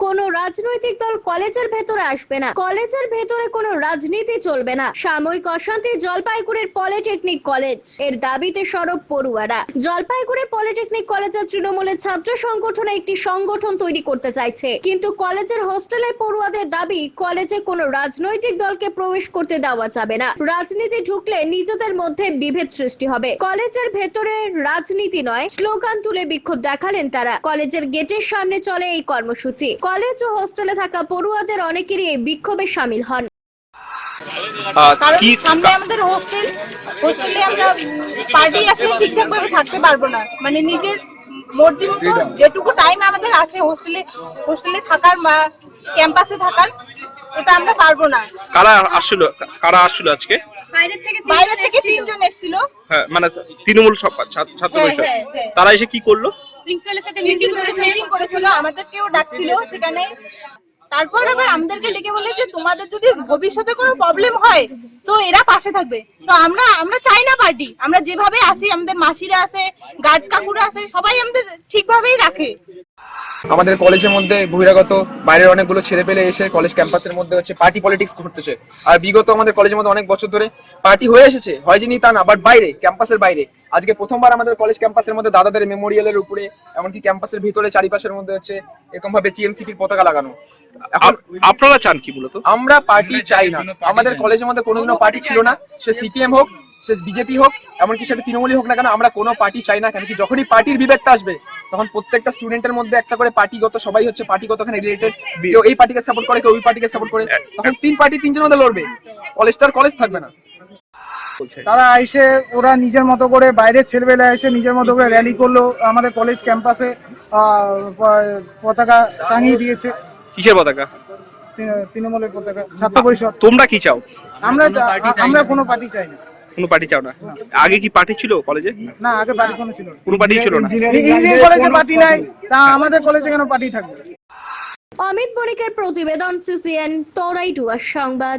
কোনো রাজনৈতিক দল কলেজের ভেতরে আসবে না। কলেজের ভেতরে কোনো রাজনীতি চলবে না। সাময়িক অশান্তি জলপাইগুড়ির পলিটেকনিক কলেজ। এর দাবিতে সরব পড়ুয়ারা। জলপাইগুড়ি পলিটেকনিক কলেজের তৃণমূলের ছাত্র সংগঠনে একটি সংগঠন তৈরি করতে চাইছে। কিন্তু কলেজের হোস্টেলের পড়ুয়াদের দাবি, কলেজে কোনো রাজনৈতিক দলকে প্রবেশ করতে দেওয়া যাবে না। রাজনীতি ঢুকলে নিজেদের মধ্যে বিভেদ সৃষ্টি হবে। কলেজের ভেতরে রাজনীতি নয়, স্লোগান তুলে বিক্ষোভ দেখালেন তারা। কলেজের গেটের সামনে চলে এই কর্মসূচি। কলেজ ও হোস্টেলে থাকা পড়ুয়াদের অনেকেরই এই বিক্ষোভে সামিল হন। কারণ সামনে আমাদের হোস্টেল হোস্টেলে আমরা পার্টি আসলে ঠিকঠাক ভাবে থাকতে পারব না। মানে নিজের মর্জি মতো যেটুকু টাইম আমাদের আছে হোস্টেলে হোস্টেলে থাকার বা ক্যাম্পাসে থাকার ওটা আমরা পারব না। কারা আসছিল কারা আসছিল আজকে? বাইরে থেকে তিনজন এসেছিল। হ্যাঁ মানে তৃণমূল সব ছাত্র হ্যাঁ, হ্যাঁ, হ্যাঁ। তারা এসে কি করল? প্রিন্সিপালের সাথে মিটিং করেছে মিটিং করেছিল আমাদেরকেও ডাকছিল সেখানে। তারপর আবার আমাদেরকে ডেকে বলে যে তোমাদের যদি ভবিষ্যতে কোনো প্রবলেম হয় তো এরা পাশে থাকবে। তো আমরা আমরা চাই না পার্টি আমরা যেভাবে আসি আমাদের মাসিরা আছে গার্ড কাকুরা আছে সবাই আমাদের ঠিকভাবেই রাখে। আমাদের কলেজের মধ্যে বহিরাগত বাইরের অনেকগুলো ছেলে পেলে এসে কলেজ ক্যাম্পাসের মধ্যে হচ্ছে পার্টি পলিটিক্স করতেছে আর বিগত আমাদের কলেজের মধ্যে অনেক বছর ধরে পার্টি হয়ে এসেছে। হয় যিনি তা না বাট বাইরে ক্যাম্পাসের বাইরে। আজকে প্রথমবার আমাদের কলেজ ক্যাম্পাসের মধ্যে দাদাদের মেমোরিয়ালের উপরে এমনকি ক্যাম্পাসের ভিতরে চারিপাশের মধ্যে হচ্ছে এরকম ভাবে টিএমসিপির পতাকা লাগানো। আপনারা চান কি বলতো? আমরা পার্টি চাই না। আমাদের কলেজের মধ্যে কোনোদিনও পার্টি ছিল না। সে সিপিএম হোক সে বিজেপি হোক এমনকি সেটা তৃণমূলই হোক না কেন আমরা কোনো পার্টি চাই না কেন কি যখনই পার্টির বিবেকটা আসবে তখন প্রত্যেকটা স্টুডেন্টের মধ্যে একটা করে পার্টিগত সবাই হচ্ছে পার্টিগত এখানে রিলেটেড কেউ এই পার্টিকে সাপোর্ট করে কেউ ওই পার্টিকে সাপোর্ট করে তখন তিন পার্টি তিনজন মধ্যে লড়বে। কলেজটার কলেজ থাকবে না। তারা এসে ওরা নিজের মতো করে বাইরের ছেলেবেলা এসে নিজের মতো করে র্যালি করল আমাদের কলেজ ক্যাম্পাসে আহ, পতাকা টাঙিয়ে দিয়েছে। কিসের পতাকা? তৃণমূলের পতাকা ছাত্র পরিষদ। তোমরা কি চাও? আমরা আমরা কোনো পার্টি চাই না। কোনো পার্টি চাও না? আগে কি পার্টি ছিল কলেজে না আগে পার্টি কোনো ছিল না। কোনো পার্টি ছিল না? ইঞ্জিনিয়ারিং কলেজে পার্টি নাই তা আমাদের কলেজে কেন পার্টি থাকবে? অমিত বণিকের প্রতিবেদন সিসিএন তরাই টু সংবাদ।